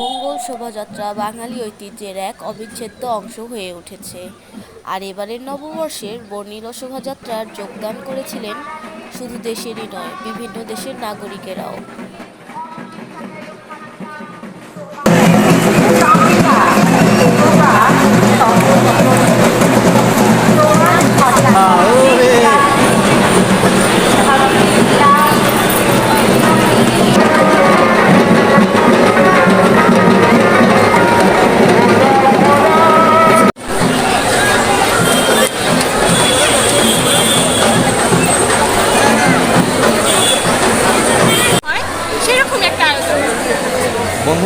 মঙ্গল শোভাযাত্রা বাঙালি ঐতিহ্যের এক অবিচ্ছেদ্য অংশ হয়ে উঠেছে। আর এবারের নববর্ষের বর্ণিল শোভাযাত্রার যোগদান করেছিলেন শুধু দেশেরই নয়, বিভিন্ন দেশের নাগরিকেরাও।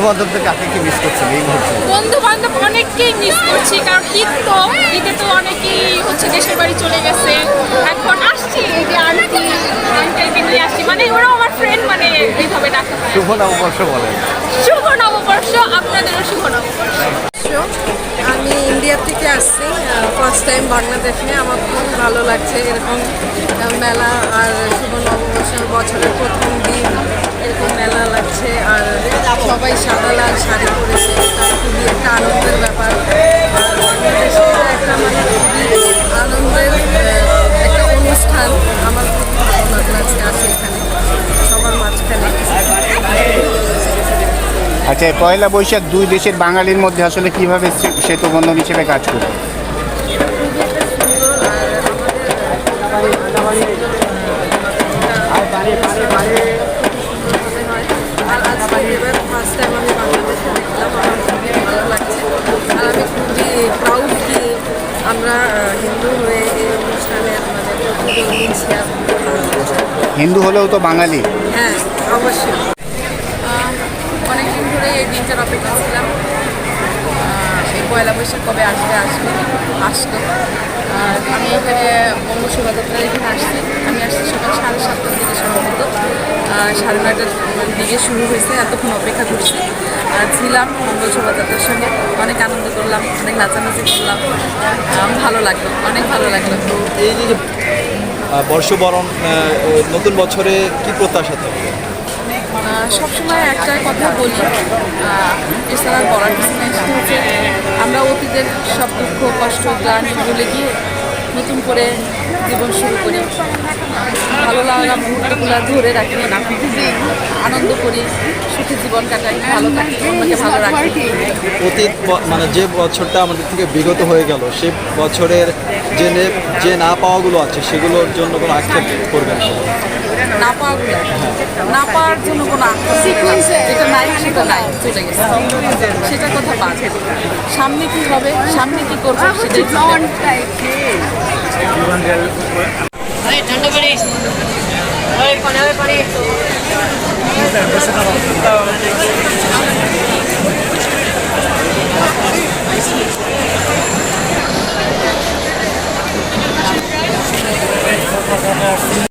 বন্ধু বান্ধবদের কাকে কি মিস করছেন এই মুহূর্তে? বন্ধু বান্ধব অনেককেই মিস করছি কারণ ঈদ তো ঈদে তো অনেকেই হচ্ছে দেশের বাড়ি চলে গেছে। এখন আসছি এই যে আন্টি আঙ্কেলকে নিয়ে আসছি। মানে ওরাও আমার ফ্রেন্ড মানে এইভাবে ডাকা হয় শুভ নববর্ষ বলেন। শুভ নববর্ষ আপনাদেরও শুভ নববর্ষ। আমি ইন্ডিয়া থেকে আসছি ফার্স্ট টাইম বাংলাদেশে। আমার খুব ভালো লাগছে এরকম মেলা আর শুভ নববর্ষের বছরের আচ্ছা পয়লা বৈশাখ দুই দেশের বাঙালির মধ্যে আসলে কীভাবে সেতু বন্ধন হিসেবে কাজ করবে আর আজকে এবার ফার্স্ট টাইম আমি বাংলাদেশে দেখলাম আমার খুবই ভালো লাগছে আর আমি খুবই প্রাউড কি আমরা আহ, হিন্দু হয়ে এই অনুষ্ঠানের মানে প্রতিযোগী নিচ্ছি আর খুবই ভালো লাগছে। হিন্দু হলেও তো বাঙালি হ্যাঁ অবশ্যই ধরে এই দিনটার অপেক্ষা ছিলাম। এই পয়লা বৈশাখ কবে আসবে আসবে আসতো আমি এখানে বঙ্গ শোভাযাত্রার এখানে আসছি। আমি আসছি সকাল সাড়ে সাতটার দিকে সম্ভবত। সাড়ে নয়টার দিকে শুরু হয়েছে এতক্ষণ অপেক্ষা করছি। ছিলাম মঙ্গল শোভাযাত্রার সঙ্গে। অনেক আনন্দ করলাম অনেক নাচানাচি করলাম। ভালো লাগল অনেক ভালো লাগল। এই যে বর্ষবরণ নতুন বছরে কি প্রত্যাশা থাকে আহ, সবসময় একটা কথা বলি এছাড়া বলার কিছু আমরা অতীতের সব দুঃখ, কষ্ট, গ্লানি ভুলে গিয়ে নতুন করে জীবন শুরু করি ভালো লাগা মুহূর্তগুলো ধরে রাখি না আনন্দ করি সুখী জীবন কাটাই ভালো থাকি ভালো রাখি। অতীত মানে যে বছরটা আমাদের থেকে বিগত হয়ে গেল সে বছরের যে যে না পাওয়াগুলো আছে সেগুলোর জন্য কোনো আক্ষেপ করবেন না। পাওয়াগুলো না পাওয়ার জন্য কোনো যেটা নাই সেটা নাই চলে গেছে। সেটা কথা বাদ। সামনে কি হবে সামনে কি করব সেটাই Gracias.